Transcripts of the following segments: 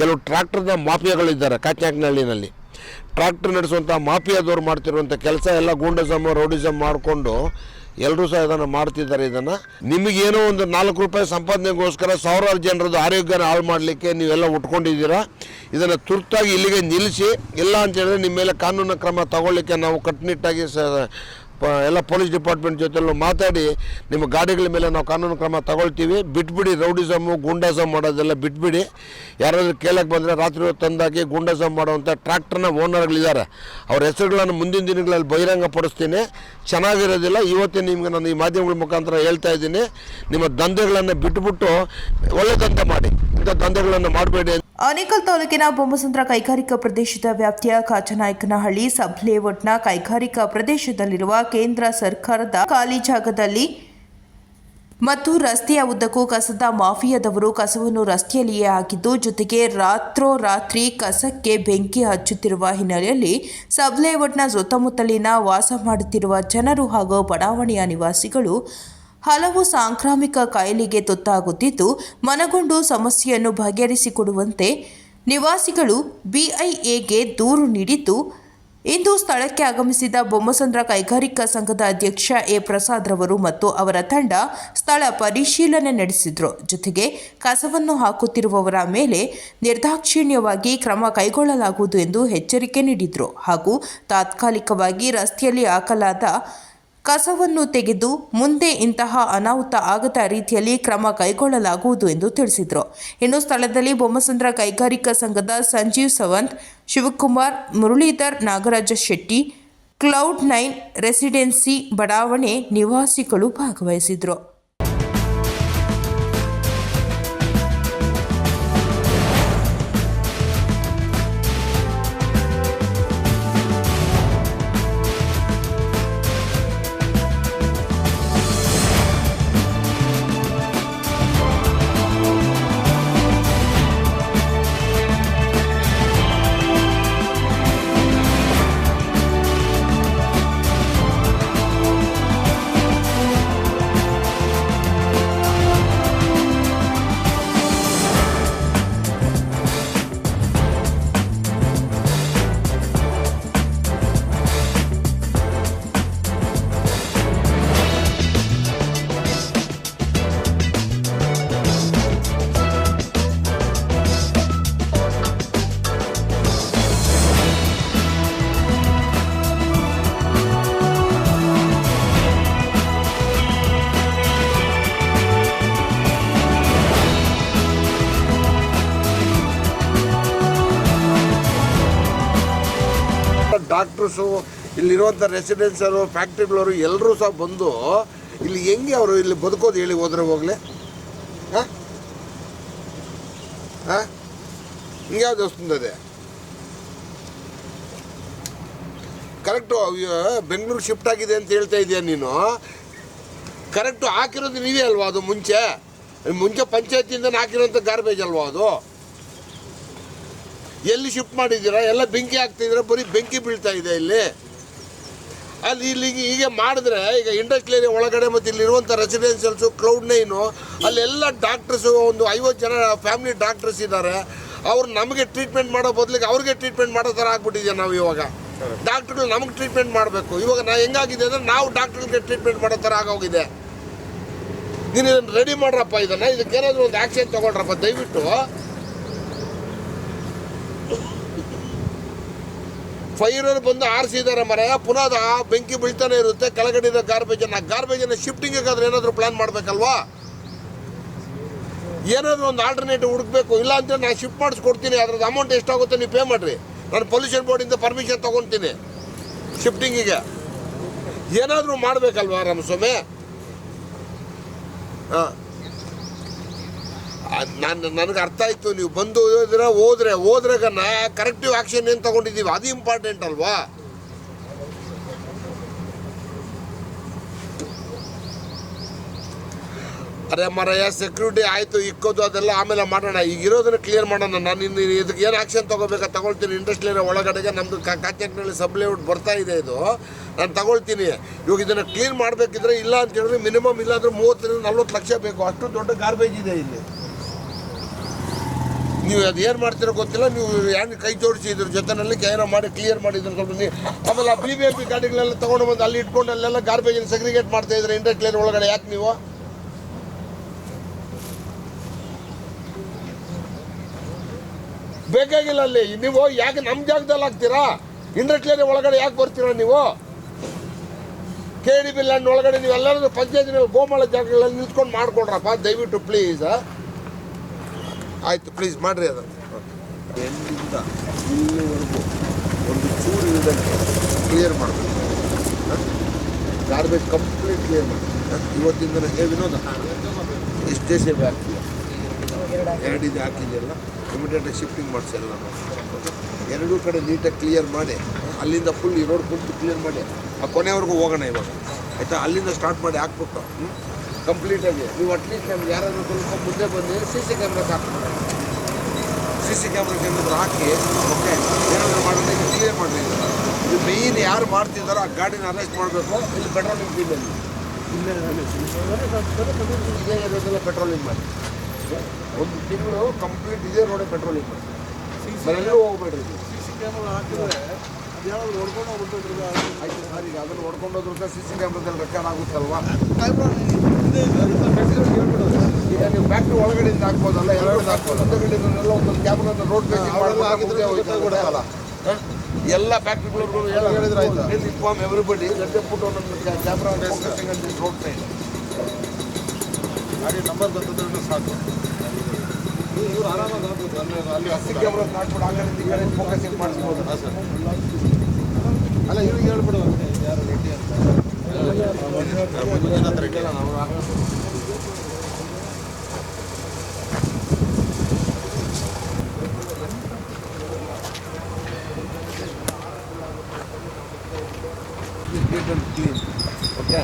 ಕೆಲವು ಟ್ರ್ಯಾಕ್ಟರ್ನ ಮಾಫಿಯಾಗಳಿದ್ದಾರೆ ಕಾಚ್ಯಾಕ್ನಹಳ್ಳಿನಲ್ಲಿ ಟ್ರ್ಯಾಕ್ಟರ್ ನಡೆಸುವಂಥ ಮಾಫಿಯಾದವ್ರು ಮಾಡ್ತಿರುವಂಥ ಕೆಲಸ ಎಲ್ಲ ಗೂಂಡಸಮ್ ರೌಡಿಸಮ್ ಮಾಡಿಕೊಂಡು ಎಲ್ಲರೂ ಸಹ ಇದನ್ನು ಮಾಡ್ತಿದ್ದಾರೆ ಇದನ್ನು. ನಿಮಗೇನೋ ಒಂದು ನಾಲ್ಕು ರೂಪಾಯಿ ಸಂಪಾದನೆಗೋಸ್ಕರ ಸಾವಿರಾರು ಜನರದ್ದು ಆರೋಗ್ಯನ ಹಾಳು ಮಾಡಲಿಕ್ಕೆ ನೀವೆಲ್ಲ ಉಟ್ಕೊಂಡಿದ್ದೀರಾ? ಇದನ್ನು ತುರ್ತಾಗಿ ಇಲ್ಲಿಗೆ ನಿಲ್ಲಿಸಿ, ಇಲ್ಲ ಅಂತ ಹೇಳಿದ್ರೆ ನಿಮ್ಮ ಮೇಲೆ ಕಾನೂನು ಕ್ರಮ ತಗೊಳ್ಳಿಕ್ಕೆ ನಾವು ಕಟ್ಟುನಿಟ್ಟಾಗಿ ಸ ಎಲ್ಲ ಪೊಲೀಸ್ ಡಿಪಾರ್ಟ್ಮೆಂಟ್ ಜೊತೆಲ್ಲೂ ಮಾತಾಡಿ, ನಿಮ್ಮ ಗಾಡಿಗಳ ಮೇಲೆ ನಾವು ಕಾನೂನು ಕ್ರಮ ತಗೊಳ್ತೀವಿ. ಬಿಟ್ಬಿಡಿ ರೌಡಿಸಮ್ಮು ಗುಂಡಾಸಮ್ ಮಾಡೋದೆಲ್ಲ ಬಿಟ್ಬಿಡಿ. ಯಾರಾದರೂ ಕೇಳಕ್ಕೆ ಬಂದರೆ ರಾತ್ರಿ ತಂದಾಕಿ ಗುಂಡಾಸಮ್ ಮಾಡುವಂಥ ಟ್ರ್ಯಾಕ್ಟರ್ನ ಓನರ್ಗಳಿದ್ದಾರೆ. ಅವ್ರ ಹೆಸರುಗಳನ್ನು ಮುಂದಿನ ದಿನಗಳಲ್ಲಿ ಬಹಿರಂಗ ಪಡಿಸ್ತೀನಿ. ಚೆನ್ನಾಗಿರೋದಿಲ್ಲ. ಇವತ್ತೇ ನಿಮಗೆ ನಾನು ಈ ಮಾಧ್ಯಮಗಳ ಮುಖಾಂತರ ಹೇಳ್ತಾ ಇದ್ದೀನಿ. ನಿಮ್ಮ ದಂಧೆಗಳನ್ನು ಬಿಟ್ಬಿಟ್ಟು ಒಳ್ಳೆ ದಂಧೆ ಮಾಡಿ. ಇಂಥ ದಂಧೆಗಳನ್ನು ಮಾಡಬೇಡಿ ಆನೇಕಲ್ ತಾಲೂಕಿನ ಬೊಮ್ಮಸಂದ್ರ ಕೈಗಾರಿಕಾ ಪ್ರದೇಶದ ವ್ಯಾಪ್ತಿಯ ಕಾಚನಾಯಕನಹಳ್ಳಿ ಸಬ್ ಲೇಔಟ್ನ ಕೈಗಾರಿಕಾ ಪ್ರದೇಶದಲ್ಲಿರುವ ಕೇಂದ್ರ ಸರ್ಕಾರದ ಖಾಲಿ ಜಾಗದಲ್ಲಿ ಮತ್ತು ರಸ್ತೆಯ ಉದ್ದಕ್ಕೂ ಕಸದ ಮಾಫಿಯಾದವರು ಕಸವನ್ನು ರಸ್ತೆಯಲ್ಲಿಯೇ ಹಾಕಿದ್ದು, ಜೊತೆಗೆ ರಾತ್ರೋರಾತ್ರಿ ಕಸಕ್ಕೆ ಬೆಂಕಿ ಹಚ್ಚುತ್ತಿರುವ ಹಿನ್ನೆಲೆಯಲ್ಲಿ ಸಬ್ ಲೇಔಟ್ನ ಸುತ್ತಮುತ್ತಲಿನ ವಾಸ ಮಾಡುತ್ತಿರುವ ಜನರು ಹಾಗೂ ಬಡಾವಣೆಯ ನಿವಾಸಿಗಳು ಹಲವು ಸಾಂಕ್ರಾಮಿಕ ಕಾಯಿಲೆಗೆ ತುತ್ತಾಗುತ್ತಿದ್ದು, ಮನಗೊಂಡು ಸಮಸ್ಯೆಯನ್ನು ಬಗೆಹರಿಸಿಕೊಡುವಂತೆ ನಿವಾಸಿಗಳು ಬಿಐಎಗೆ ದೂರು ನೀಡಿದ್ದು, ಇಂದು ಸ್ಥಳಕ್ಕೆ ಆಗಮಿಸಿದ ಬೊಮ್ಮಸಂದ್ರ ಕೈಗಾರಿಕಾ ಸಂಘದ ಅಧ್ಯಕ್ಷ ಎ. ಪ್ರಸಾದ್ ರವರು ಮತ್ತು ಅವರ ತಂಡ ಸ್ಥಳ ಪರಿಶೀಲನೆ ನಡೆಸಿದರು. ಜೊತೆಗೆ ಕಸವನ್ನು ಹಾಕುತ್ತಿರುವವರ ಮೇಲೆ ನಿರ್ದಾಕ್ಷಿಣ್ಯವಾಗಿ ಕ್ರಮ ಕೈಗೊಳ್ಳಲಾಗುವುದು ಎಂದು ಎಚ್ಚರಿಕೆ ನೀಡಿದರು. ಹಾಗೂ ತಾತ್ಕಾಲಿಕವಾಗಿ ರಸ್ತೆಯಲ್ಲಿ ಹಾಕಲಾದ ಕಸವನ್ನು ತೆಗೆದು ಮುಂದೆ ಇಂತಹ ಅನಾಹುತ ಆಗದ ರೀತಿಯಲ್ಲಿ ಕ್ರಮ ಕೈಗೊಳ್ಳಲಾಗುವುದು ಎಂದು ತಿಳಿಸಿದರು. ಇನ್ನು ಸ್ಥಳದಲ್ಲಿ ಬೊಮ್ಮಸಂದ್ರ ಕೈಗಾರಿಕಾ ಸಂಘದ Sanjeev Sawant, Shivakumar, Muralidhar Nagaraja Shetty, Cloud Nine Residency ಬಡಾವಣೆ ನಿವಾಸಿಗಳು ಭಾಗವಹಿಸಿದರು. ಡಾಕ್ಟ್ರಸು ಇಲ್ಲಿರುವಂಥ ರೆಸಿಡೆನ್ಸರು, ಫ್ಯಾಕ್ಟ್ರಿಗಳವರು ಎಲ್ಲರೂ ಸಹ ಬಂದು ಇಲ್ಲಿ ಹೆಂಗೆ ಅವರು ಇಲ್ಲಿ ಬದುಕೋದು ಹೇಳಿ ಹೋದ್ರೆ ಹೋಗಲಿ? ಹಾಂ? ಹಾಂ? ಹಿಂಗ್ಯಾವ್ದು ವಸ್ತುಂದದೆ ಕರೆಕ್ಟು ಬೆಂಗಳೂರು ಶಿಫ್ಟ್ ಆಗಿದೆ ಅಂತ ಹೇಳ್ತಾ ಇದೆಯಾ ನೀನು. ಕರೆಕ್ಟು ಹಾಕಿರೋದು ನೀವೇ ಅಲ್ವಾ ಅದು ಮುಂಚೆ? ಮುಂಚೆ ಪಂಚಾಯತಿಯಿಂದ ಹಾಕಿರೋಂಥ ಗಾರ್ಬೇಜ್ ಅಲ್ವಾ ಅದು? ಎಲ್ಲಿ ಶಿಫ್ಟ್ ಮಾಡಿದ್ದೀರಾ? ಎಲ್ಲ ಬೆಂಕಿ ಹಾಕ್ತಿದ್ದೀರಾ ಬರೀ ಬೆಂಕಿ ಬೀಳ್ತಾ ಇದೆ ಇಲ್ಲಿ. ಅಲ್ಲಿ ಇಲ್ಲಿ ಹೀಗೆ ಮಾಡಿದ್ರೆ ಈಗ ಇಂಡಸ್ಟ್ರಿಯಲ್ ಏರಿಯಾ ಒಳಗಡೆ ಮತ್ತು ಇಲ್ಲಿರುವಂಥ ರೆಸಿಡೆನ್ಷಿಯಲ್ಸು ಕ್ಲೌಡ್ ನೈನು ಅಲ್ಲೆಲ್ಲ ಡಾಕ್ಟರ್ಸು ಒಂದು ಐವತ್ತು ಜನ ಫ್ಯಾಮಿಲಿ ಡಾಕ್ಟರ್ಸ್ ಇದ್ದಾರೆ. ಅವ್ರು ನಮಗೆ ಟ್ರೀಟ್ಮೆಂಟ್ ಮಾಡೋ ಬದಲಿಗೆ ಅವ್ರಿಗೆ ಟ್ರೀಟ್ಮೆಂಟ್ ಮಾಡೋ ಥರ ಆಗ್ಬಿಟ್ಟಿದ್ದೀವಿ ನಾವು ಇವಾಗ? ಡಾಕ್ಟ್ರುಗಳು ನಮಗೆ ಟ್ರೀಟ್ಮೆಂಟ್ ಮಾಡಬೇಕು. ಇವಾಗ ನಾ ಹೆಂಗಾಗಿದೆ ಅಂದರೆ ನಾವು ಡಾಕ್ಟ್ರಿಗೆ ಟ್ರೀಟ್ಮೆಂಟ್ ಮಾಡೋ ಥರ ಆಗೋಗಿದೆ ನೀನು ಇದನ್ನು ರೆಡಿ ಮಾಡ್ರಪ್ಪ ಇದನ್ನು. ಇದಕ್ಕೇನಾದರೂ ಒಂದು ಆ್ಯಕ್ಷನ್ ತೊಗೊಂಡ್ರಪ್ಪ ದಯವಿಟ್ಟು. ಫೈರರ್ ಬಂದು ಆರಿಸಿದ್ದಾರೆ ಮರ ಪುನಃ ಆ ಬೆಂಕಿ ಬೀಳ್ತಾನೆ ಇರುತ್ತೆ. ಕೆಳಗಡೆ ಇರೋ ಗಾರ್ಬೇಜನ್ನು ಗಾರ್ಬೇಜ್ ಗಾರ್ಬೇಜನ್ನು ಶಿಫ್ಟಿಂಗ್ ಆದ್ರೆ ಏನಾದರೂ ಪ್ಲಾನ್ ಮಾಡಬೇಕಲ್ವಾ? ಏನಾದರೂ ಒಂದು ಆಲ್ಟರ್ನೇಟಿವ್ ಹುಡುಕ್ಬೇಕು. ಇಲ್ಲ ಅಂತ ನಾನು ಶಿಫ್ಟ್ ಮಾಡಿಸ್ಕೊಡ್ತೀನಿ. ಅದ್ರದ್ದು ಅಮೌಂಟ್ ಎಷ್ಟಾಗುತ್ತೆ ನೀವು ಪೇ ಮಾಡಿರಿ. ನಾನು ಪೊಲ್ಯೂಷನ್ ಬೋರ್ಡಿಂದ ಪರ್ಮಿಷನ್ ತೊಗೊತೀನಿ ಶಿಫ್ಟಿಂಗಿಗೆ ಏನಾದರೂ ಮಾಡಬೇಕಲ್ವಾ ರಾಮಸ್ವಾಮಿ? ಹಾಂ. ನಾನು, ನನಗೆ ಅರ್ಥ ಆಯ್ತು, ನೀವು ಬಂದು ಹೋದ್ರೆ ಹೋದ್ರೆ ನಾ ಕರೆಕ್ಟಿವ್ ಆಕ್ಷನ್ ಏನು ತಗೊಂಡಿದ್ದೀವಿ? ಅದು ಇಂಪಾರ್ಟೆಂಟ್ ಅಲ್ವಾ? ಅರೆ ಮರಯ್ಯ ಸೆಕ್ಯೂರಿಟಿ ಆಯಿತು, ಇಕ್ಕೋದು, ಅದೆಲ್ಲ ಆಮೇಲೆ ಮಾಡೋಣ. ಈಗ ಇರೋದನ್ನ ಕ್ಲಿಯರ್ ಮಾಡೋಣ. ನಾನು ಇನ್ನು ಇದಕ್ಕೆ ಏನು ಆಕ್ಷನ್ ತೊಗೋಬೇಕಾ? ತಗೊಳ್ತೀನಿ. ಇಂಡಸ್ಟ್ರಿಯಲ್ ಒಳಗಡೆಗೆ ನಮ್ಮದು ಕಾಂಟ್ಯಾಕ್ಟ್ನಲ್ಲಿ ಸಬ್ಲೇಔಟ್ ಬರ್ತಾ ಇದೆ ಇದು. ನಾನು ತಗೊಳ್ತೀನಿ. ಇವಾಗ ಇದನ್ನು ಕ್ಲೀನ್ ಮಾಡಬೇಕಿದ್ರೆ ಇಲ್ಲ ಅಂತ ಹೇಳಿದ್ರೆ ಮಿನಿಮಮ್ ಇಲ್ಲಾಂದ್ರೆ ಮೂವತ್ತರಿಂದ ನಲ್ವತ್ತು ಲಕ್ಷ ಬೇಕು. ಅಷ್ಟು ದೊಡ್ಡ ಗಾರ್ಬೇಜ್ ಇದೆ ಇಲ್ಲಿ. ನೀವು ಅದು ಏನು ಮಾಡ್ತೀರೋ ಗೊತ್ತಿಲ್ಲ. ನೀವು ಹೆಂಗೆ ಕೈ ಜೋಡಿಸಿ ಇದ್ರ ಜೊತೆನಲ್ಲಿ ಏನೋ ಮಾಡಿ ಕ್ಲಿಯರ್ ಮಾಡಿದ್ರು ಸ್ವಲ್ಪ ನೀವು ಆಮೇಲೆ ಆ ಬಿ ಬಿ ಎಂ ಪಿ ಗಾಡಿಗಳೆಲ್ಲ ತೊಗೊಂಡು ಬಂದು ಅಲ್ಲಿ ಇಟ್ಕೊಂಡು ಅಲ್ಲೆಲ್ಲ ಗಾರ್ಬೇಜನ್ನು ಸೆಗ್ರಿಗೇಟ್ ಮಾಡ್ತಾ ಇದ್ರೆ ಇಂಡರ್ ಕ್ಲಿಯರ್ ಒಳಗಡೆ ಯಾಕೆ ನೀವು? ಬೇಕಾಗಿಲ್ಲ ಅಲ್ಲಿ. ನೀವು ಯಾಕೆ ನಮ್ಮ ಜಾಗದಲ್ಲಿ ಹಾಕ್ತೀರಾ? ಇಂದ್ರ ಕ್ಲಿಯರ್ ಒಳಗಡೆ ಯಾಕೆ ಬರ್ತೀರಾ ನೀವು? ಕೆ ಡಿ ಬಿ ಲ್ಯಾಂಡ್ ಒಳಗಡೆ ನೀವು ಪಂಚಾಯತ್ ಗೋಮಾಳ ಜಾಗಗಳಲ್ಲಿ ನಿಂತ್ಕೊಂಡು ಮಾಡ್ಕೊಡ್ರಪ್ಪ, ದಯವಿಟ್ಟು ಪ್ಲೀಸ್ ಆಯ್ತು ಪ್ಲೀಸ್ ಮಾಡ್ರಿ ಅದನ್ನು. ಎಲ್ಲಿಂದ ಇಲ್ಲಿವರೆಗೂ ಒಂದು ಚೂರು ಇಲ್ಲದಂಗೆ ಕ್ಲಿಯರ್ ಮಾಡಬೇಕು. ಗಾರ್ಬೇಜ್ ಕಂಪ್ಲೀಟ್ ಕ್ಲಿಯರ್ ಮಾಡಬೇಕು. ಇವತ್ತಿಂದ ಏ ವಿನೋದ. ಎಷ್ಟೇ ಸೇವೆ ಎರಡು ಇದು ಹಾಕಿದೆಯಲ್ಲ ಇಮಿಡಿಯೇಟಾಗಿ ಶಿಫ್ಟಿಂಗ್ ಮಾಡಿಸಲ್ಲ ಎರಡೂ ಕಡೆ ನೀಟಾಗಿ ಕ್ಲಿಯರ್ ಮಾಡಿ, ಅಲ್ಲಿಂದ ಫುಲ್ ಈ ರೋಡ್ ಕ್ಲಿಯರ್ ಮಾಡಿ, ಆ ಕೊನೆಯವರೆಗೂ ಹೋಗೋಣ ಇವಾಗ. ಆಯಿತಾ? ಅಲ್ಲಿಂದ ಸ್ಟಾರ್ಟ್ ಮಾಡಿ ಹಾಕ್ಬಿಟ್ಟು ಕಂಪ್ಲೀಟಾಗಿ ನೀವು ಅಟ್ಲೀಸ್ಟ್ ನಮ್ಗೆ ಯಾರಾದರೂ ಸ್ವಲ್ಪ ಮುಂದೆ ಬಂದು ಸಿ ಸಿ ಕ್ಯಾಮ್ರಾಸ್ ಹಾಕ್ತಾರೆ. ಸಿ ಸಿ ಕ್ಯಾಮ್ರಾಸ್ ಏನಾದರೂ ಹಾಕಿ ಓಕೆ ಏನಾದರೂ ಮಾಡೋದು ಈಗ ಕ್ಲಿಯರ್ ಮಾಡಬೇಕು ಇದು ಮೇಯ್ನ್ ಯಾರು ಮಾಡ್ತಿದ್ದಾರೋ ಆ ಗಾಡಿನ ಅರೆಸ್ಟ್ ಮಾಡಬೇಕು. ಇಲ್ಲಿ ಪೆಟ್ರೋಲಿಂಗ್ ಫೀಲ್ಡಲ್ಲಿ ಇದೇ ಇರೋದೆಲ್ಲ ಪೆಟ್ರೋಲಿಂಗ್ ಮಾಡಿ. ಒಂದು ತಿಂಗಳು ಕಂಪ್ಲೀಟ್ ಇದೇ ರೋಡೇ ಪೆಟ್ರೋಲಿಂಗ್ ಮಾಡಿ. ಎಲ್ಲೂ ಹೋಗ್ಬೇಡ್ರಿ. ಹೋಗ್ಬಿಟ್ಟು ಆಯ್ತು ಸರ್ ಈಗ ಅದನ್ನು ಹೊಡ್ಕೊಂಡು ಹೋದ್ರೆ ಸಿ ಸಿ ಕ್ಯಾಮ್ರಾದಲ್ಲಿ ರೆಕಾರ್ಡ್ ಆಗುತ್ತಲ್ವಾ? ಈಗ ನೀವು ಫ್ಯಾಕ್ಟ್ರಿ ಒಳಗಡೆಯಿಂದ ಹಾಕ್ಬೋದಲ್ಲ ಎರಡು ಹಾಕ್ಬೋದು. ಮುಂದಗಡೆಯಿಂದೆಲ್ಲ ಒಂದೊಂದು ಕ್ಯಾಮ್ರಾ ರೋಡ್ ಅಲ್ಲ ಎಲ್ಲ ಫ್ಯಾಕ್ಟ್ರಿಗಳಿಗೂ ಇನ್ಫಾರ್ಮ್ ಎವ್ರಿಬಡಿ ಲೆಟ್ ಪುಟ್ ಒಂದೊಂದು ಕ್ಯಾಮ್ರಾ ರೋಡ್ ಸೈಡ್ ಗಾಡಿ ನಂಬರ್ ಬಂತಂದ್ರೆ ಸಾಕು. ಇವ್ರು ಆರಾಮಾಗಿ ಅಲ್ಲಿ ಅಲ್ಲಿ ಸಿ ಕ್ಯಾಮ್ರಾ ಹಾಕ್ಬಿಟ್ಟು ಆ ಕಡೆ ಈ ಕಡೆ ಫೋಕಸಿಂಗ್ ಮಾಡಿಸ್ಬೋದು. ಸರ್ ಅಲ್ಲ ಇವ್ರಿಗೆ ಹೇಳ್ಬಿಡು. ಯಾರು ರೆಡ್ಡಿ ಅಂತ. ಕ್ಲೀನ್ ಓಕೆ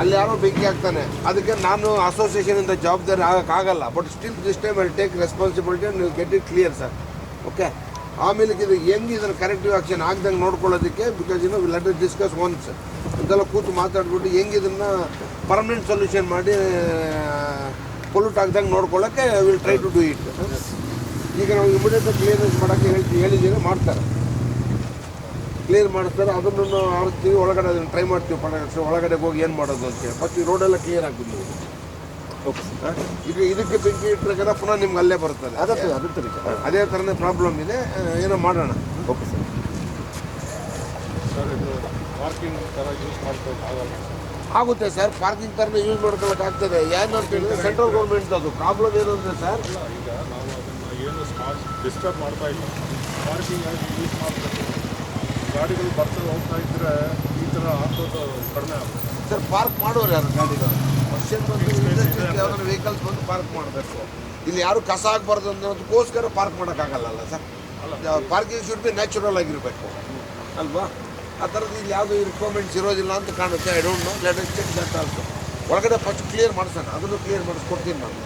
ಅಲ್ಲಿ ಯಾರೋ ಬೆಂಕಿ ಹಾಕ್ತಾನೆ. ಅದಕ್ಕೆ ನಾನು ಅಸೋಸಿಯೇಷನಿಂದ ಜವಾಬ್ದಾರಿ ಆಗೋಕ್ಕಾಗಲ್ಲ but still this time I take responsibility ನೀವು get it clear sir okay ಆಮೇಲೆ ಇದು ಹೆಂಗೆ ಇದನ್ನು ಕರೆಕ್ಟಿವ್ ಆ್ಯಕ್ಷನ್ ಆಗ್ದಂಗೆ ನೋಡ್ಕೊಳ್ಳೋದಕ್ಕೆ ಬಿಕಾಸ್ ಇನ್ನು ಲೆಟ್ ಡಿಸ್ಕಸ್ ಒನ್ಸ್ ಇದೆಲ್ಲ ಕೂತು ಮಾತಾಡ್ಬಿಟ್ಟು ಹೆಂಗೆ ಇದನ್ನು ಪರ್ಮನೆಂಟ್ ಸೊಲ್ಯೂಷನ್ ಮಾಡಿ ಪೊಲ್ಯೂಟ್ ಆಗ್ದಂಗೆ ನೋಡ್ಕೊಳ್ಳೋಕ್ಕೆ will try to do it ಈಗ ನಾವು ಇಮಿಡಿಯೇಟ್ ಕ್ಲಿಯರೆನ್ಸ್ ಮಾಡೋಕ್ಕೆ ಹೇಳ್ತೀವಿ ಹೇಳಿದ್ದೀವಿ ಮಾಡ್ತಾರೆ. ಕ್ಲಿಯರ್ ಮಾಡ್ತಾರೆ ಅದನ್ನು ಆರಿಸ್ತೀವಿ, ಒಳಗಡೆ ಅದನ್ನು ಟ್ರೈ ಮಾಡ್ತೀವಿ ಪಡ ಒಳಗಡೆ ಹೋಗಿ ಏನು ಮಾಡೋದು ಅಂತೇಳಿ ಫಸ್ಟ್ ಈ ರೋಡೆಲ್ಲ ಕ್ಲಿಯರ್ ಆಗ್ಬಿಡ್ಲಿ ಈಗ ಇದಕ್ಕೆ ಬೆಂಕಿ ಇಟ್ಟರೆ ಪುನಃ ನಿಮ್ಗೆ ಅಲ್ಲೇ ಬರ್ತದೆ ಅದಕ್ಕೆ ಅದಕ್ಕೆ ಅದೇ ಥರನೇ ಪ್ರಾಬ್ಲಮ್ ಇದೆ. ಆ, ಏನೋ ಮಾಡೋಣ. ಓಕೆ ಸರ್ ಸರ್ ಇದು ಪಾರ್ಕಿಂಗ್ ಥರ ಯೂಸ್ ಮಾಡ್ಕೊಳ್ಳೋಕೆ ಆಗಲ್ಲ ಆಗುತ್ತೆ ಸರ್ ಪಾರ್ಕಿಂಗ್ ಥರನೇ ಯೂಸ್ ಮಾಡ್ಕೊಳ್ಳೋಕೆ ಆಗ್ತದೆ. ಏನು ಅಂತ ಹೇಳಿದ್ರೆ ಸೆಂಟ್ರಲ್ ಗೌರ್ಮೆಂಟ್ ಅದು ಪ್ರಾಬ್ಲಮ್ ಏನು ಅಂದರೆ ಸರ್ ಇಲ್ಲ ಈಗ ನಾವು ಅದನ್ನು ಏನು ಸ್ಮಾರ್ಟ್ ಡಿಸ್ಟರ್ಬ್ ಮಾಡ್ತಾ ಇಲ್ಲ. ಪಾರ್ಕಿಂಗ್ ಆಗಿ ಯೂಸ್ ಮಾಡಬೇಕು. ಗಾಡಿಗಳು ಬರ್ತಾ ಹೋಗ್ತಾ ಇದ್ದರೆ ಈ ಥರ ಹಾಕೋದು ಕಡಿಮೆ ಆಗುತ್ತೆ. ಸರ್ ಪಾರ್ಕ್ ಮಾಡೋರು ಯಾರು? ಗಾಡಿಗಳು ಬಂದು ಯಾವ್ದಾದ್ರು ವೆಹಿಕಲ್ಸ್ ಬಂದು ಪಾರ್ಕ್ ಮಾಡಬೇಕು. ಇಲ್ಲಿ ಯಾರು ಕಸ ಆಗಬಾರ್ದು ಅನ್ನೋದಕ್ಕೋಸ್ಕರ ಪಾರ್ಕ್ ಮಾಡೋಕ್ಕಾಗಲ್ಲ sir? Parking should be natural ಆಗಿರಬೇಕು. ಅಲ್ವಾ? ಆ ಥರದ್ದು ಇಲ್ಲಿ ಯಾವುದೂ ರಿಕ್ವೈರ್ಮೆಂಟ್ಸ್ ಇರೋದಿಲ್ಲ ಅಂತ ಕಾಣುತ್ತೆ. I don't know let us check that also ಒಳಗಡೆ ಫಸ್ಟ್ ಕ್ಲಿಯರ್ ಮಾಡಿಸೋಣ. ಅದನ್ನು ಕ್ಲಿಯರ್ ಮಾಡಿಸ್ಕೊಡ್ತೀನಿ ನಾನು.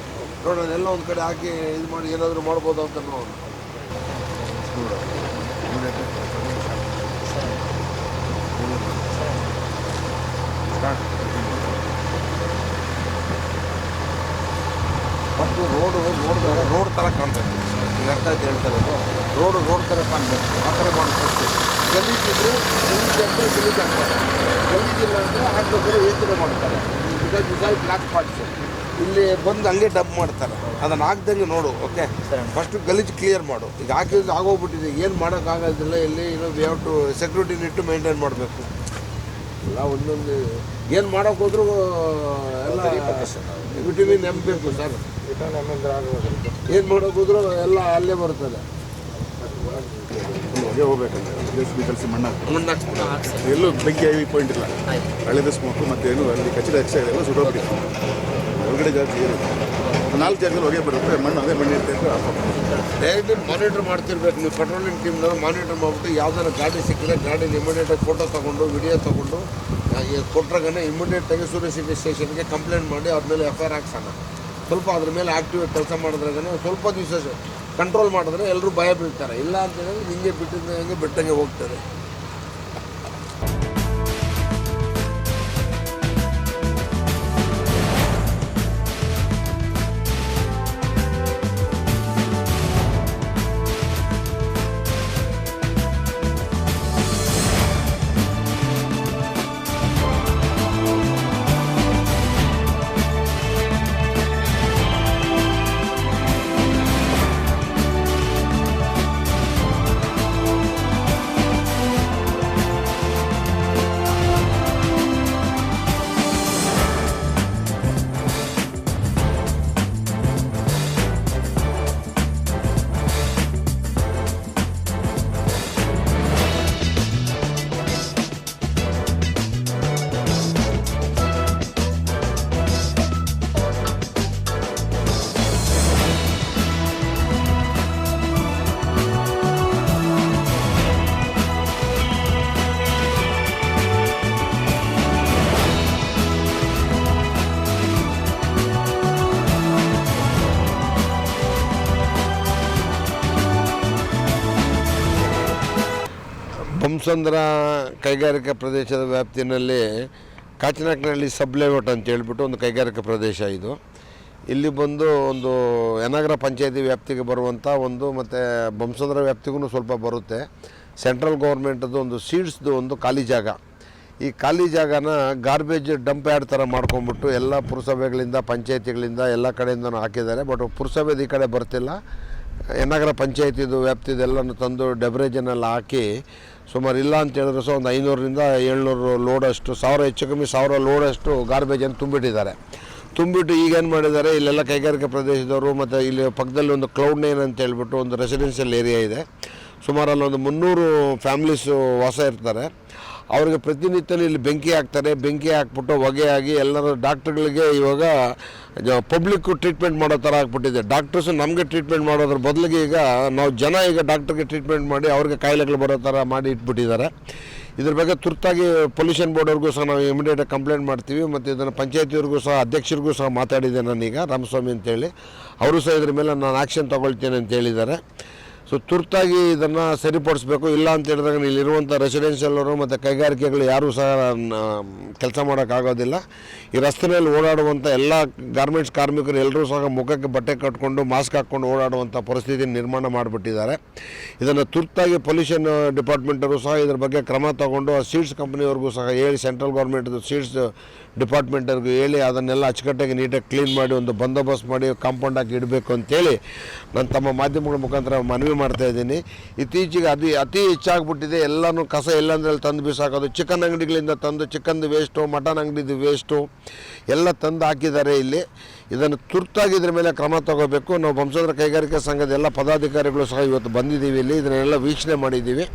ನೋಡೋಣ ಎಲ್ಲ ಒಂದು ಕಡೆ ಹಾಕಿ ಇದು ಮಾಡಿ ಏನಾದರೂ ಮಾಡ್ಬೋದು ಅಂತ ನೋಡೋಣ. ಸ್ಟಾರ್ಟ್ ಮತ್ತು ರೋಡು ರೋಡ್ ರೋಡ್ ಥರ ಕಾಣ್ಬೇಕು ಈಗ ಅರ್ಥ ಆಯ್ತು ಹೇಳ್ತಾರೆ ರೋಡು ರೋಡ್ ಥರ ಕಾಣಬೇಕು ಆ ಥರ ಮಾಡಬೇಕು ಗಲೀಜಿದ್ರೆ ಗಲೀಜು ಅಂದರೆ ಗಲೀಜು ಹಾಕ್ತಾರೆ ಗಲೀಜಿಲ್ಲ ಅಂದರೆ ಹಾಕ್ಬೇಕಾದ್ರೆ ಯೋಚನೆ ಮಾಡ್ತಾರೆ. ಬಿಕಾಸ್ ಬಿಕಾಸ್ ಬ್ಲ್ಯಾಕ್ ಇಲ್ಲಿ ಬಂದು ಹಂಗೆ ಡಬ್ ಮಾಡ್ತಾರೆ. ಅದನ್ನು ಹಾಕ್ದಂಗೆ ನೋಡು ಓಕೆ ಫಸ್ಟು ಗಲೀಜು ಕ್ಲಿಯರ್ ಮಾಡು. ಈಗ ಹಾಕಿದ್ರೆ ಆಗೋಗ್ಬಿಟ್ಟಿದೆ. ಏನು ಮಾಡೋಕ್ಕಾಗೋದಿಲ್ಲ ಇಲ್ಲಿ. ವಿ ಹ್ಯಾವ್ ಟು ಸೆಕ್ಯೂರಿಟಿ ನಿಟ್ಟು ಮೇಂಟೈನ್ ಮಾಡಬೇಕು. ಎಲ್ಲ ಒಂದೊಂದು ಏನು ಮಾಡೋಕೆ ಹೋದ್ರು ಎಲ್ಲ ವಿಟಮಿನ್ ಎಂ ಬೇಕು ಸರ್. ಏನು ಮಾಡೋಕೆ ಹೋದ್ರು ಎಲ್ಲ ಅಲ್ಲೇ ಬರ್ತದೆ. ಹೊಗೆ ಹೋಗ್ಬೇಕಂದ್ರೆ ಜೆ ಕಲಿಸಿ ಮಣ್ಣು ಮಣ್ಣು ಎಲ್ಲೂ ಬೆಂಕಿ ಐವಿ ಪಾಯಿಂಟ್ ಇಲ್ಲ. ಹಳೆದ ಸ್ಮೋಕು ಮತ್ತು ಏನು ಅಲ್ಲಿ ಕಚ್ಚಿದ ಎಕ್ಸೈಡ್ ಎಲ್ಲ ಸುಡೋಗ್ಬಿಟ್ಟಿದೆ ಹೊರಗಡೆ ಜಾಸ್ತಿ ಏನು ನಾಲ್ಕು ಜಾಗದಲ್ಲಿ ಹೊಗೆ ಬರುತ್ತೆ ಮಣ್ಣು ಅದೇ ಮಣ್ಣು ಇರುತ್ತೆ ಅಂತ ಡೈಲಿ ಮಾನಿಟರ್ ಮಾಡ್ತಿರ್ಬೇಕು. ನೀವು ಪೆಟ್ರೋಲಿಂಗ್ ಟೀಮ್ನವ್ರು ಮಾನಿಟರ್ ಮಾಡಿಬಿಟ್ಟು ಯಾವ್ದಾರ ಗಾಡಿ ಸಿಕ್ಕಿದ್ರೆ ಗಾಡಿನ ಇಮಿಡಿಯೇಟಾಗಿ ಫೋಟೋ ತೊಗೊಂಡು ವಿಡಿಯೋ ತೊಗೊಂಡು ಕೊಟ್ರಾಗನೇ ಇಮಿಡಿಯೇಟಾಗಿ ಸೂರ್ಯ ಸಿಟಿ ಸ್ಟೇಷನ್ಗೆ ಕಂಪ್ಲೇಂಟ್ ಮಾಡಿ ಅವ್ರ ಮೇಲೆ ಎಫ್ ಐ ಆರ್ ಹಾಕ್ಸೋಣ. ಸ್ವಲ್ಪ ಅದ್ರ ಮೇಲೆ ಆ್ಯಕ್ಟಿವ್ ಕೆಲಸ ಮಾಡಿದ್ರಾಗನೇ ಸ್ವಲ್ಪ ದಿವಸ ಕಂಟ್ರೋಲ್ ಮಾಡಿದ್ರೆ ಎಲ್ಲರೂ ಭಯ ಬೀಳ್ತಾರೆ. ಇಲ್ಲ ಅಂತೇಳಿದ್ರೆ ಹಿಂಗೆ ಬಿಟ್ಟಿದ್ದ ಹಂಗೆ ಬಿಟ್ಟಂಗೆ ಹೋಗ್ತಾರೆ. ಬೊಮ್ಮಸಂದ್ರ ಕೈಗಾರಿಕಾ ಪ್ರದೇಶದ ವ್ಯಾಪ್ತಿಯಲ್ಲಿ ಕಾಚಿನಾಕ್ನಹಳ್ಳಿ ಸಬ್ ಲೇಔಟ್ ಅಂತ ಹೇಳ್ಬಿಟ್ಟು ಒಂದು ಕೈಗಾರಿಕಾ ಪ್ರದೇಶ ಇದು. ಇಲ್ಲಿ ಬಂದು ಒಂದು ಯನಗರ ಪಂಚಾಯತಿ ವ್ಯಾಪ್ತಿಗೆ ಬರುವಂಥ ಒಂದು ಮತ್ತು ಬಂಸಂದ್ರ ವ್ಯಾಪ್ತಿಗೂ ಸ್ವಲ್ಪ ಬರುತ್ತೆ. ಸೆಂಟ್ರಲ್ ಗೌರ್ಮೆಂಟದ್ದು ಒಂದು ಸೀಡ್ಸ್ದು ಒಂದು ಖಾಲಿ ಜಾಗ. ಈ ಖಾಲಿ ಜಾಗನ ಗಾರ್ಬೇಜ್ ಡಂಪ್ ಯಾರ್ಡ್ ಥರ ಮಾಡ್ಕೊಂಬಿಟ್ಟು ಎಲ್ಲ ಪುರಸಭೆಗಳಿಂದ, ಪಂಚಾಯತಿಗಳಿಂದ ಎಲ್ಲ ಕಡೆಯಿಂದ ಹಾಕಿದ್ದಾರೆ. ಬಟ್ ಪುರಸಭೆದು ಈ ಕಡೆ ಬರ್ತಿಲ್ಲ. ಯನಗರ ಪಂಚಾಯತಿದು ವ್ಯಾಪ್ತಿದೆಲ್ಲನೂ ತಂದು ಡೆಬ್ರೇಜನ್ನೆಲ್ಲ ಹಾಕಿ ಸುಮಾರು ಇಲ್ಲ ಅಂತ ಹೇಳಿದ್ರೆ ಸಹ ಒಂದು ಐನೂರರಿಂದ ಏಳ್ನೂರು ಲೋಡಷ್ಟು ಸಾವಿರ ಹೆಚ್ಚು ಕಮ್ಮಿ ಸಾವಿರ ಲೋಡಷ್ಟು ಗಾರ್ಬೇಜನ್ನು ತುಂಬಿಟ್ಟಿದ್ದಾರೆ. ತುಂಬಿಟ್ಟು ಈಗೇನು ಮಾಡಿದ್ದಾರೆ, ಇಲ್ಲೆಲ್ಲ ಕೈಗಾರಿಕಾ ಪ್ರದೇಶದವರು ಮತ್ತು ಇಲ್ಲಿ ಪಕ್ಕದಲ್ಲಿ ಒಂದು ಕ್ಲೌಡ್ ನೈನ್ ಅಂತ ಹೇಳ್ಬಿಟ್ಟು ಒಂದು ರೆಸಿಡೆನ್ಷಿಯಲ್ ಏರಿಯಾ ಇದೆ. ಸುಮಾರು ಒಂದು ಮುನ್ನೂರು ಫ್ಯಾಮ್ಲೀಸು ವಾಸ ಇರ್ತಾರೆ. ಅವ್ರಿಗೆ ಪ್ರತಿನಿತ್ಯ ಇಲ್ಲಿ ಬೆಂಕಿ ಹಾಕ್ತಾರೆ, ಬೆಂಕಿ ಹಾಕ್ಬಿಟ್ಟು ಹೊಗೆ ಆಗಿ ಎಲ್ಲರೂ ಡಾಕ್ಟ್ರುಗಳಿಗೆ ಇವಾಗ ಪಬ್ಲಿಕ್ಕು ಟ್ರೀಟ್ಮೆಂಟ್ ಮಾಡೋ ಥರ ಆಗ್ಬಿಟ್ಟಿದೆ. ಡಾಕ್ಟರ್ಸು ನಮಗೆ ಟ್ರೀಟ್ಮೆಂಟ್ ಮಾಡೋದ್ರ ಬದಲಿಗೆ ಈಗ ನಾವು ಜನ ಈಗ ಡಾಕ್ಟ್ರಿಗೆ ಟ್ರೀಟ್ಮೆಂಟ್ ಮಾಡಿ ಅವ್ರಿಗೆ ಕಾಯಿಲೆಗಳು ಬರೋ ಥರ ಮಾಡಿ ಇಟ್ಬಿಟ್ಟಿದ್ದಾರೆ. ಇದ್ರ ಬಗ್ಗೆ ತುರ್ತಾಗಿ ಪೊಲ್ಯೂಷನ್ ಬೋರ್ಡವ್ರಿಗೂ ಸಹ ನಾವು ಇಮಿಡಿಯೇಟಾಗಿ ಕಂಪ್ಲೇಂಟ್ ಮಾಡ್ತೀವಿ. ಮತ್ತು ಇದನ್ನು ಪಂಚಾಯತಿಯವ್ರಿಗೂ ಸಹ, ಅಧ್ಯಕ್ಷರಿಗೂ ಸಹ ಮಾತಾಡಿದ್ದೆ ನಾನೀಗ ರಾಮಸ್ವಾಮಿ ಅಂತೇಳಿ. ಅವರು ಸಹ ಇದ್ರ ಮೇಲೆ ನಾನು ಆ್ಯಕ್ಷನ್ ತೊಗೊಳ್ತೇನೆ ಅಂತ ಹೇಳಿದ್ದಾರೆ. ಸೊ ತುರ್ತಾಗಿ ಇದನ್ನು ಸರಿಪಡಿಸ್ಬೇಕು. ಇಲ್ಲ ಅಂತ ಹೇಳಿದಾಗ ಇಲ್ಲಿರುವಂಥ ರೆಸಿಡೆನ್ಷಿಯಲ್ ಮತ್ತು ಕೈಗಾರಿಕೆಗಳು ಯಾರೂ ಸಹ ಕೆಲಸ ಮಾಡೋಕ್ಕಾಗೋದಿಲ್ಲ ಈ ರಸ್ತೆಯಲ್ಲಿ ಓಡಾಡುವಂಥ ಎಲ್ಲ ಗಾರ್ಮೆಂಟ್ಸ್ ಕಾರ್ಮಿಕರು ಎಲ್ಲರೂ ಸಹ ಮುಖಕ್ಕೆ ಬಟ್ಟೆ ಕಟ್ಕೊಂಡು ಮಾಸ್ಕ್ ಹಾಕ್ಕೊಂಡು ಓಡಾಡುವಂಥ ಪರಿಸ್ಥಿತಿ ನಿರ್ಮಾಣ ಮಾಡಿಬಿಟ್ಟಿದ್ದಾರೆ. ಇದನ್ನು ತುರ್ತಾಗಿ ಪೊಲ್ಯೂಷನ್ ಡಿಪಾರ್ಟ್ಮೆಂಟರು ಸಹ ಇದ್ರ ಬಗ್ಗೆ ಕ್ರಮ ತಗೊಂಡು, ಆ ಸೀಡ್ಸ್ ಕಂಪ್ನಿಯವ್ರಿಗೂ ಸಹ ಹೇಳಿ ಸೆಂಟ್ರಲ್ ಗೌರ್ಮೆಂಟ್ದು ಸೀಡ್ಸ್ ಡಿಪಾರ್ಟ್ಮೆಂಟವ್ರಿಗೂ ಹೇಳಿ, ಅದನ್ನೆಲ್ಲ ಅಚ್ಚುಕಟ್ಟಾಗಿ ನೀಟಾಗಿ ಕ್ಲೀನ್ ಮಾಡಿ, ಒಂದು ಬಂದೋಬಸ್ತ್ ಮಾಡಿ ಕಾಂಪೌಂಡ್ ಹಾಕಿ ಇಡಬೇಕು ಅಂತೇಳಿ ನಾನು ತಮ್ಮ ಮಾಧ್ಯಮಗಳ ಮುಖಾಂತರ ಮನವಿ ಮಾಡ್ತಾ ಇದ್ದೀನಿ. ಇತ್ತೀಚೆಗೆ ಅತಿ ಅತಿ ಹೆಚ್ಚಾಗ್ಬಿಟ್ಟಿದೆ. ಎಲ್ಲನೂ ಕಸ ಎಲ್ಲಂದ್ರಲ್ಲಿ ತಂದು ಬಿಸಾಕೋದು. ಚಿಕನ್ ಅಂಗಡಿಗಳಿಂದ ತಂದು ಚಿಕನ್ದು ವೇಸ್ಟು ಮಟನ್ ಅಂಗಡಿದು ವೇಸ್ಟು ಎಲ್ಲ ತಂದು ಹಾಕಿದ್ದಾರೆ ಇಲ್ಲಿ. ಇದನ್ನು ತುರ್ತಾಗಿ ಇದ್ರ ಮೇಲೆ ಕ್ರಮ ತಗೋಬೇಕು. ನಾವು ಬಂಸಂದ್ರ ಕೈಗಾರಿಕಾ ಸಂಘದ ಎಲ್ಲ ಪದಾಧಿಕಾರಿಗಳು ಸಹ ಇವತ್ತು ಬಂದಿದ್ದೀವಿ ಇಲ್ಲಿ. ಇದನ್ನೆಲ್ಲ ವೀಕ್ಷಣೆ ಮಾಡಿದ್ದೀವಿ.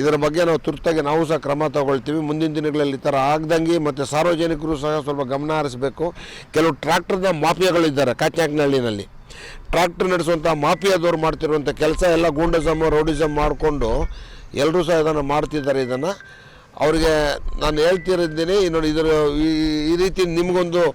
ಇದರ ಬಗ್ಗೆ ನಾವು ತುರ್ತಾಗಿ ನಾವು ಸಹ ಕ್ರಮ ತಗೊಳ್ತೀವಿ. ಮುಂದಿನ ದಿನಗಳಲ್ಲಿ ಈ ಥರ ಆಗ್ದಂಗೆ ಮತ್ತು ಸಾರ್ವಜನಿಕರು ಸಹ ಸ್ವಲ್ಪ ಗಮನ ಹರಿಸಬೇಕು. ಕೆಲವು ಟ್ರ್ಯಾಕ್ಟರ್ನ ಮಾಫಿಯಾಗಳಿದ್ದಾರೆ. ಕಾಚ್ಯಾಕ್ನಹಳ್ಳಿನಲ್ಲಿ ಟ್ರ್ಯಾಕ್ಟರ್ ನಡೆಸುವಂಥ ಮಾಫಿಯಾದವ್ರು ಮಾಡ್ತಿರುವಂಥ ಕೆಲಸ ಎಲ್ಲ ಗೂಂಡಸಮ್ ರೌಡಿಸಮ್ ಮಾಡಿಕೊಂಡು ಎಲ್ಲರೂ ಸಹ ಇದನ್ನು ಮಾಡ್ತಿದ್ದಾರೆ ಇದನ್ನು. ಅವರಿಗೆ ನಾನು ಹೇಳ್ತಿರಿದ್ದೀನಿ ನೋಡಿ ಇದರ ಈ- ರೀತಿ ನಿಮಗೊಂದು,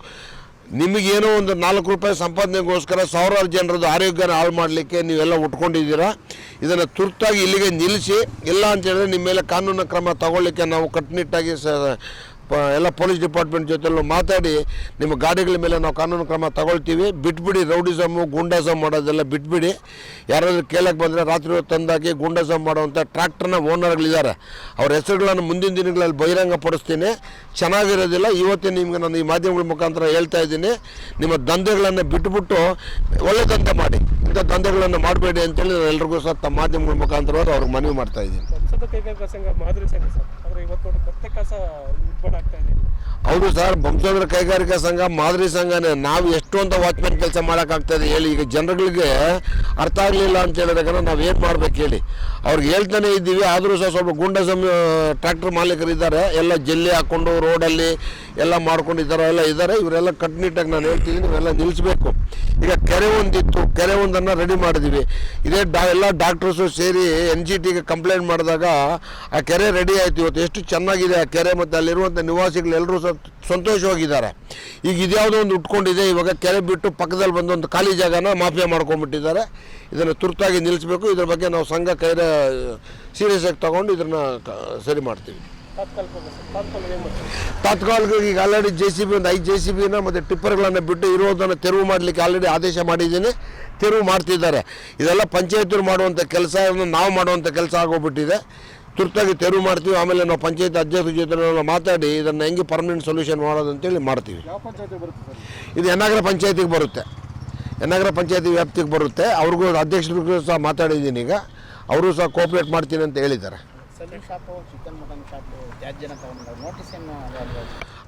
ನಿಮಗೇನೋ ಒಂದು ನಾಲ್ಕು ರೂಪಾಯಿ ಸಂಪಾದನೆಗೋಸ್ಕರ ಸಾವಿರಾರು ಜನರದ್ದು ಆರೋಗ್ಯನ ಹಾಳು ಮಾಡಲಿಕ್ಕೆ ನೀವೆಲ್ಲ ಉಟ್ಕೊಂಡಿದ್ದೀರಾ? ಇದನ್ನು ತುರ್ತಾಗಿ ಇಲ್ಲಿಗೆ ನಿಲ್ಲಿಸಿ, ಇಲ್ಲ ಅಂತ ಹೇಳಿದ್ರೆ ನಿಮ್ಮ ಮೇಲೆ ಕಾನೂನು ಕ್ರಮ ತಗೊಳ್ಳಿಕ್ಕೆ ನಾವು ಕಟ್ಟುನಿಟ್ಟಾಗಿ ಸ ಎಲ್ಲ ಪೊಲೀಸ್ ಡಿಪಾರ್ಟ್ಮೆಂಟ್ ಜೊತೆಲ್ಲೂ ಮಾತಾಡಿ ನಿಮ್ಮ ಗಾಡಿಗಳ ಮೇಲೆ ನಾವು ಕಾನೂನು ಕ್ರಮ ತಗೊಳ್ತೀವಿ. ಬಿಟ್ಬಿಡಿ ರೌಡಿಸಮ್ಮು ಗುಂಡಾಸಮ್ ಮಾಡೋದೆಲ್ಲ ಬಿಟ್ಬಿಡಿ. ಯಾರಾದರೂ ಕೇಳಕ್ಕೆ ಬಂದರೆ ರಾತ್ರಿ ಹೊತ್ತು ತಂದಾಗಿ ಗುಂಡಾಸಮ್ ಮಾಡುವಂಥ ಟ್ರ್ಯಾಕ್ಟರ್ನ ಓನರ್ಗಳಿದ್ದಾರೆ. ಅವ್ರ ಹೆಸರುಗಳನ್ನು ಮುಂದಿನ ದಿನಗಳಲ್ಲಿ ಬಹಿರಂಗ ಪಡಿಸ್ತೀನಿ. ಚೆನ್ನಾಗಿರೋದಿಲ್ಲ. ಇವತ್ತೇ ನಿಮಗೆ ನಾನು ಈ ಮಾಧ್ಯಮಗಳ ಮುಖಾಂತರ ಹೇಳ್ತಾ ಇದ್ದೀನಿ. ನಿಮ್ಮ ದಂಧೆಗಳನ್ನು ಬಿಟ್ಬಿಟ್ಟು ಒಳ್ಳೆ ದಂಧೆ ಮಾಡಿ. ಇಂಥ ದಂಧೆಗಳನ್ನು ಮಾಡಬೇಡಿ ಅಂತೇಳಿ ಎಲ್ರಿಗೂ ಸಹ ತಮ್ಮ ಮಾಧ್ಯಮಗಳ ಮುಖಾಂತರವಾಗಿ ಅವ್ರಿಗೆ ಮನವಿ ಮಾಡ್ತಾ ಇದ್ದೀನಿ. ಆದರೆ ಇವತ್ತು ಮತ್ತೆ ಕಸ ಉದ್ಭವ ಆಗ್ತಾ ಇದೆ. ಹೌದು ಸರ್ ಬಂಸಂದ್ರ ಕೈಗಾರಿಕಾ ಸಂಘ, ಮಾದರಿ ಸಂಘನೇ. ನಾವು ಎಷ್ಟು ಅಂತ ವಾಚ್ಮೆನ್ ಕೆಲಸ ಮಾಡೋಕ್ಕಾಗ್ತದೆ ಹೇಳಿ. ಈಗ ಜನಗಳಿಗೆ ಅರ್ಥ ಆಗಲಿಲ್ಲ ಅಂತ ಹೇಳಿದಾಗ ನಾವು ಏನು ಮಾಡ್ಬೇಕು ಹೇಳಿ. ಅವ್ರಿಗೆ ಹೇಳ್ತಾನೆ ಇದ್ದೀವಿ, ಆದರೂ ಸಹ ಸ್ವಲ್ಪ ಗುಂಡ ಸಮ ಟ್ರ್ಯಾಕ್ಟರ್ ಮಾಲೀಕರಿದ್ದಾರೆ. ಎಲ್ಲ ಜಲ್ಲಿ ಹಾಕ್ಕೊಂಡು, ರೋಡಲ್ಲಿ ಎಲ್ಲ ಮಾಡ್ಕೊಂಡಿದ್ದಾರೆ, ಎಲ್ಲ ಇದ್ದಾರೆ. ಇವರೆಲ್ಲ ಕಟ್ನಿಟ್ಟಾಗಿ ನಾನು ಹೇಳ್ತೀನಿ ಇವೆಲ್ಲ ನಿಲ್ಲಿಸ್ಬೇಕು ಈಗ ಕೆರೆ ಒಂದಿತ್ತು, ಕೆರೆ ಒಂದನ್ನು ರೆಡಿ ಮಾಡಿದ್ವಿ. ಇದೇ ಡಾ, ಎಲ್ಲ ಡಾಕ್ಟರ್ಸು ಸೇರಿ ಎನ್ ಜಿ ಟಿಗೆ ಕಂಪ್ಲೇಂಟ್ ಮಾಡಿದಾಗ ಆ ಕೆರೆ ರೆಡಿ ಆಯಿತು ಇವತ್ತು. ಎಷ್ಟು ಚೆನ್ನಾಗಿದೆ ಆ ಕೆರೆ ಮತ್ತು ಅಲ್ಲಿರುವಂಥ ನಿವಾಸಿಗಳು ಎಲ್ಲರೂ ಸಹ ಸಂತೋಷವಾಗಿದ್ದಾರೆ. ಈಗ ಇದ್ಯಾವುದೋ ಒಂದು ಉಟ್ಕೊಂಡಿದೆ, ಇವಾಗ ಕೆರೆ ಬಿಟ್ಟು ಪಕ್ಕದಲ್ಲಿ ಬಂದು ಒಂದು ಖಾಲಿ ಜಾಗನ ಮಾಫಿಯಾ ಮಾಡ್ಕೊಂಡ್ಬಿಟ್ಟಿದ್ದಾರೆ. ಇದನ್ನು ತುರ್ತಾಗಿ ನಿಲ್ಲಿಸಬೇಕು. ಇದ್ರ ಬಗ್ಗೆ ನಾವು ಸಂಘ ಕೈರ, ಸೀರಿಯಸ್ ಆಗಿ ತಗೊಂಡು ಇದನ್ನು ಸರಿ ಮಾಡ್ತೀವಿ. ತಾತ್ಕಾಲಿಕ ಈಗ ಆಲ್ರೆಡಿ ಜೆ ಸಿ ಬಿ ಒಂದು ಐದು ಜೆ ಸಿ ಬಿನ ಮತ್ತು ಟಿಪ್ಪರ್ಗಳನ್ನು ಬಿಟ್ಟು ಇರೋದನ್ನು ತೆರವು ಮಾಡಲಿಕ್ಕೆ ಆಲ್ರೆಡಿ ಆದೇಶ ಮಾಡಿದ್ದೀನಿ. ತೆರವು ಮಾಡ್ತಿದ್ದಾರೆ. ಇದೆಲ್ಲ ಪಂಚಾಯತರು ಮಾಡುವಂಥ ಕೆಲಸ ನಾವು ಮಾಡುವಂಥ ಕೆಲಸ ಆಗೋಗ್ಬಿಟ್ಟಿದೆ. ತುರ್ತಾಗಿ ತೆರವು ಮಾಡ್ತೀವಿ ಆಮೇಲೆ ನಾವು ಪಂಚಾಯತ್ ಅಧ್ಯಕ್ಷರ ಜೊತೆ ಮಾತಾಡಿ ಇದನ್ನು ಹೆಂಗೆ ಪರ್ಮನೆಂಟ್ ಸೊಲ್ಯೂಷನ್ ಮಾಡೋದು ಅಂತೇಳಿ ಮಾಡ್ತೀವಿ ಇದು ಎನ್ನಾಗ್ರ ಪಂಚಾಯತಿಗೆ ಬರುತ್ತೆ. ಎನ್ನಾಗ್ರ ಪಂಚಾಯತಿ ವ್ಯಾಪ್ತಿಗೆ ಬರುತ್ತೆ. ಅವ್ರಿಗೂ ಅಧ್ಯಕ್ಷರಿಗೂ ಸಹ ಮಾತಾಡಿದ್ದೀನಿ ಈಗ. ಅವರು ಸಹ ಕೋಪ್ರೇಟ್ ಮಾಡ್ತೀನಿ ಅಂತ ಹೇಳಿದ್ದಾರೆ.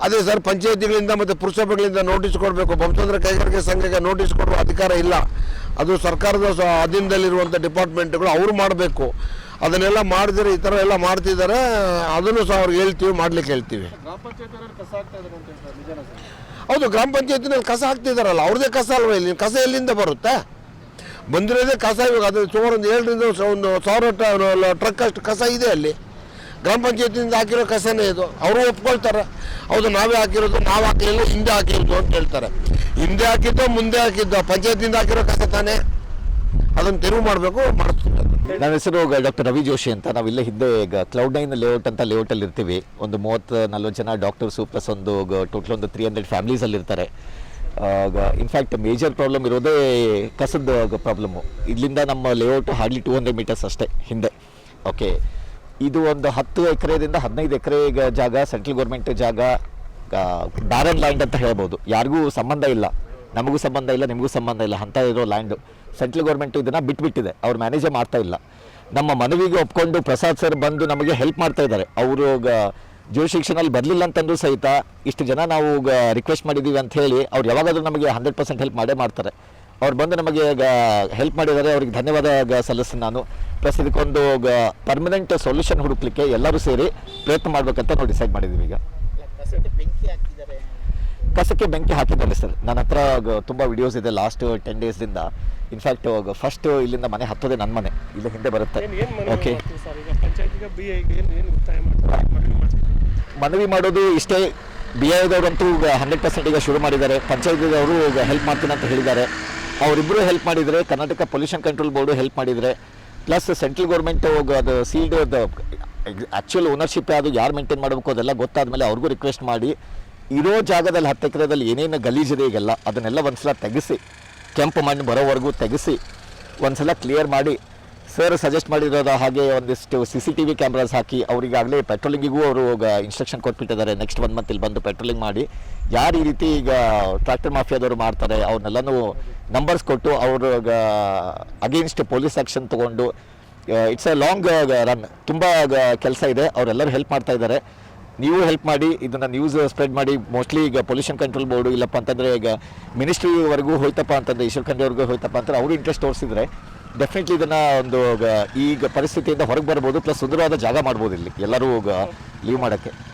ಅದು- ಸರ್ ಪಂಚಾಯತಿಗಳಿಂದ ಮತ್ತು ಪುರಸಭೆಗಳಿಂದ ನೋಟಿಸ್ ಕೊಡಬೇಕು. ಬಂಸಂದ್ರ ಕೈಗಾರಿಕೆ ಸಂಘಕ್ಕೆ ನೋಟಿಸ್ ಕೊಡುವ ಅಧಿಕಾರ ಇಲ್ಲ. ಅದು ಸರ್ಕಾರದ ಅಧೀನದಲ್ಲಿರುವಂಥ ಡಿಪಾರ್ಟ್ಮೆಂಟ್ಗಳು ಅವರು ಮಾಡಬೇಕು. ಅದನ್ನೆಲ್ಲ ಮಾಡಿದ್ರೆ ಈ ಥರ ಎಲ್ಲ ಮಾಡ್ತಿದ್ದಾರೆ ಅದನ್ನು ಸಹ ಅವ್ರಿಗೆ ಹೇಳ್ತೀವಿ ಮಾಡ್ಲಿಕ್ಕೆ ಹೇಳ್ತೀವಿ. ಹೌದು ಗ್ರಾಮ ಪಂಚಾಯತಿನಲ್ಲಿ ಕಸ ಹಾಕ್ತಿದಾರಲ್ಲ ಅವ್ರದೇ ಕಸ ಅಲ್ವಾ ಇಲ್ಲಿ? ಕಸ ಎಲ್ಲಿಂದ ಬರುತ್ತೆ? ಬಂದಿರೋದೇ ಕಸ ಇವಾಗ ಅದು ಸುಮಾರು ಒಂದು ಏಳರಿಂದ ಒಂದು ಸಾವಿರ ಟ್ರಕ್ ಅಷ್ಟು ಕಸ ಇದೆ ಅಲ್ಲಿ. ಗ್ರಾಮ ಪಂಚಾಯತಿಯಿಂದ ಹಾಕಿರೋ ಕಸನೇ ಇದು. ಅವರು ಒಪ್ಕೊಳ್ತಾರೆ. ಹೌದು ನಾವೇ ಹಾಕಿರೋದು ನಾವು ಹಾಕಲಿಲ್ಲ ಹಿಂದೆ ಹಾಕಿರೋದು ಅಂತ ಹೇಳ್ತಾರೆ. ಹಿಂದೆ ಹಾಕಿದ್ದು ಮುಂದೆ ಹಾಕಿದ್ದು ಪಂಚಾಯತಿಂದ ಹಾಕಿರೋ ಕಸ ತಾನೇ. ಅದನ್ನು ತೆರವು ಮಾಡಬೇಕು ಮಾಡಿಸ್ತೀನಿ ನನ್ನ ಹೆಸರು ಡಾಕ್ಟರ್ ರವಿ ಜೋಶಿ ಅಂತ. ನಾವು ಇಲ್ಲೇ ಹಿಂದೆ ಕ್ಲೌಡ್ ನೈನ್ ಲೇಔಟ್ ಅಂತ ಲೇಔಟಲ್ಲಿ ಇರ್ತೀವಿ. ಒಂದು ಮೂವತ್ತು ನಲ್ವತ್ತು ಜನ ಡಾಕ್ಟರ್ಸು ಪ್ಲಸ್ ಒಂದು ಟೋಟಲ್ ಒಂದು ತ್ರೀ ಹಂಡ್ರೆಡ್ ಫ್ಯಾಮಿಲೀಸಲ್ಲಿ ಇರ್ತಾರೆ. ಇನ್ಫ್ಯಾಕ್ಟ್ ಮೇಜರ್ ಪ್ರಾಬ್ಲಮ್ ಇರೋದೇ ಕಸದ ಪ್ರಾಬ್ಲಮ್ಮು ಇಲ್ಲಿಂದ ನಮ್ಮ layout hardly two hundred metres ಅಷ್ಟೇ ಹಿಂದೆ. ಓಕೆ ಇದು ಒಂದು ಹತ್ತು ಎಕರೆದಿಂದ ಹದಿನೈದು ಎಕರೆ ಜಾಗ ಸೆಂಟ್ರಲ್ ಗೌರ್ಮೆಂಟ್ ಜಾಗ ಬ್ಯಾರನ್ ಲ್ಯಾಂಡ್ ಅಂತ ಹೇಳ್ಬೋದು. ಯಾರಿಗೂ ಸಂಬಂಧ ಇಲ್ಲ. ನಮಗೂ ಸಂಬಂಧ ಇಲ್ಲ, ನಿಮಗೂ ಸಂಬಂಧ ಇಲ್ಲ, ಅಂತ ಇರೋ ಲ್ಯಾಂಡು ಸೆಂಟ್ರಲ್ ಗೌರ್ಮೆಂಟ್ ಇದನ್ನು ಬಿಟ್ಬಿಟ್ಟಿದೆ. ಅವ್ರು ಮ್ಯಾನೇಜೇ ಮಾಡ್ತಾ ಇಲ್ಲ. ನಮ್ಮ ಮನವಿಗೆ ಒಪ್ಕೊಂಡು ಪ್ರಸಾದ್ ಸರ್ ಬಂದು ನಮಗೆ ಹೆಲ್ಪ್ ಮಾಡ್ತಾ ಇದ್ದಾರೆ. ಅವರು ಜೋ ಶಿಕ್ಷಣಲ್ಲಿ ಬರಲಿಲ್ಲ ಅಂತಂದ್ರೂ ಸಹಿತ ಇಷ್ಟು ಜನ ನಾವು ರಿಕ್ವೆಸ್ಟ್ ಮಾಡಿದ್ದೀವಿ ಅಂತ ಹೇಳಿ ಅವ್ರು ಯಾವಾಗಾದರೂ ನಮಗೆ ಹಂಡ್ರೆಡ್ ಪರ್ಸೆಂಟ್ ಹೆಲ್ಪ್ ಮಾಡೇ ಮಾಡ್ತಾರೆ. ಅವ್ರು ಬಂದು ನಮಗೆ ಹೆಲ್ಪ್ ಮಾಡಿದ್ದಾರೆ. ಅವ್ರಿಗೆ ಧನ್ಯವಾದ ಸಲ್ಲಿಸ್ತೀನಿ ನಾನು. ಪ್ಲಸ್ ಇದಕ್ಕೊಂದು ಪರ್ಮನೆಂಟ್ ಸೊಲ್ಯೂಷನ್ ಹುಡುಕ್ಲಿಕ್ಕೆ ಎಲ್ಲರೂ ಸೇರಿ ಪ್ರಯತ್ನ ಮಾಡಬೇಕಂತ ನಾವು ಡಿಸೈಡ್ ಮಾಡಿದ್ದೀವಿ ಈಗ. ಕಸಕ್ಕೆ ಬೆಂಕಿ ಹಾಕಿದ್ದಾರೆ ಸರ್. ನನ್ನ ಹತ್ರ ತುಂಬ ವಿಡಿಯೋಸ್ ಇದೆ ಲಾಸ್ಟ್ ಟೆನ್ ಡೇಸ್ದಿಂದ ಇನ್ಫ್ಯಾಕ್ಟ್ ಫಸ್ಟ್ ಇಲ್ಲಿಂದ ಮನೆ ಹತ್ತೋದೇ ನನ್ನ ಮನೆ. ಇಲ್ಲಿ ಹಿಂದೆ ಬರುತ್ತೆ. ಓಕೆ ಮನವಿ ಮಾಡೋದು ಇಷ್ಟೇ. ಬಿ ಐದವರಂತೂ ಹಂಡ್ರೆಡ್ ಪರ್ಸೆಂಟ್ ಈಗ ಶುರು ಮಾಡಿದ್ದಾರೆ. ಪಂಚಾಯತಿದವರು ಈಗ ಹೆಲ್ಪ್ ಮಾಡ್ತೀನಿ ಅಂತ ಹೇಳಿದ್ದಾರೆ. ಅವರಿಬ್ಬರು ಹೆಲ್ಪ್ ಮಾಡಿದರೆ Karnataka pollution control board help ಮಾಡಿದರೆ ಪ್ಲಸ್ ಸೆಂಟ್ರಲ್ ಗೌರ್ಮೆಂಟ್ ಅದು ಸೀಲ್ಡ್ ಆ್ಯಕ್ಚುಯಲ್ ಓನರ್ಶಿಪ್ ಅದು ಯಾರು ಮೇಂಟೈನ್ ಮಾಡಬೇಕು ಅದೆಲ್ಲ ಗೊತ್ತಾದ್ಮೇಲೆ ಅವ್ರಿಗೂ ರಿಕ್ವೆಸ್ಟ್ ಮಾಡಿ ಇರೋ ಜಾಗದಲ್ಲಿ ಹತ್ತು ಏನೇನು ಗಲೀಜಿದೆ ಈಗೆಲ್ಲ, ಅದನ್ನೆಲ್ಲ ಒಂದ್ಸಲ ತೆಗೆಸಿ, ಕೆಂಪು ಮಣ್ಣು ಬರೋವರೆಗೂ ತೆಗೆಸಿ, ಒಂದ್ಸಲ ಕ್ಲಿಯರ್ ಮಾಡಿ ಸರ್ ಸಜೆಸ್ಟ್ ಮಾಡಿರೋದು ಹಾಗೆ ಒಂದಿಷ್ಟು C C T V cameras ಹಾಕಿ, ಅವರಿಗಾಗಲೇ ಪೆಟ್ರೋಲಿಂಗಿಗೂ ಅವರು ಇನ್ಸ್ಟ್ರಕ್ಷನ್ ಕೊಟ್ಬಿಟ್ಟಿದ್ದಾರೆ. ನೆಕ್ಸ್ಟ್ ಒನ್ ಮಂತ್ ಇಲ್ಲಿ ಬಂದು ಪೆಟ್ರೋಲಿಂಗ್ ಮಾಡಿ, ಯಾರು ಈ ರೀತಿ ಈಗ ಟ್ರ್ಯಾಕ್ಟರ್ ಮಾಫಿಯಾದವರು ಮಾಡ್ತಾರೆ, ಅವ್ರನ್ನೆಲ್ಲನೂ ನಂಬರ್ಸ್ ಕೊಟ್ಟು ಅವರು ಅಗೇನ್ಸ್ಟ್ ಪೊಲೀಸ್ ಆ್ಯಕ್ಷನ್ ತೊಗೊಂಡು ಇಟ್ಸ್ ಎ ಲಾಂಗ್ ರನ್ ತುಂಬ ಕೆಲಸ ಇದೆ, ಅವರೆಲ್ಲರೂ ಹೆಲ್ಪ್ ಮಾಡ್ತಾ ಇದ್ದಾರೆ. ನೀವು ಹೆಲ್ಪ್ ಮಾಡಿ, ಇದನ್ನು ನ್ಯೂಸ್ ಸ್ಪ್ರೆಡ್ ಮಾಡಿ ಮೋಸ್ಟ್ಲಿ ಈಗ ಪೊಲ್ಯೂಷನ್ ಕಂಟ್ರೋಲ್ ಬೋರ್ಡು ಇಲ್ಲಪ್ಪ ಅಂತಂದರೆ ಈಗ ಮಿನಿಸ್ಟ್ರಿವರೆಗೂ ಹೋಯ್ತಪ್ಪ ಅಂತಂದರೆ, ಈಶ್ವರ್ ಖಂಡ್ರೆವರೆಗೂ ಹೋಯ್ತಪ್ಪ ಅಂತಂದ್ರೆ ಅವರು ಇಂಟ್ರೆಸ್ಟ್ ತೋರಿಸಿದ್ರೆ ಡೆಫಿನೆಟ್ಲಿ ಇದನ್ನು ಒಂದು ಈಗ ಪರಿಸ್ಥಿತಿಯಿಂದ ಹೊರಗೆ ಬರ್ಬೋದು ಪ್ಲಸ್ ಸುಂದರವಾದ ಜಾಗ ಮಾಡ್ಬೋದು ಇಲ್ಲಿ, ಎಲ್ಲರೂ ಲೀವ್ ಮಾಡೋಕ್ಕೆ.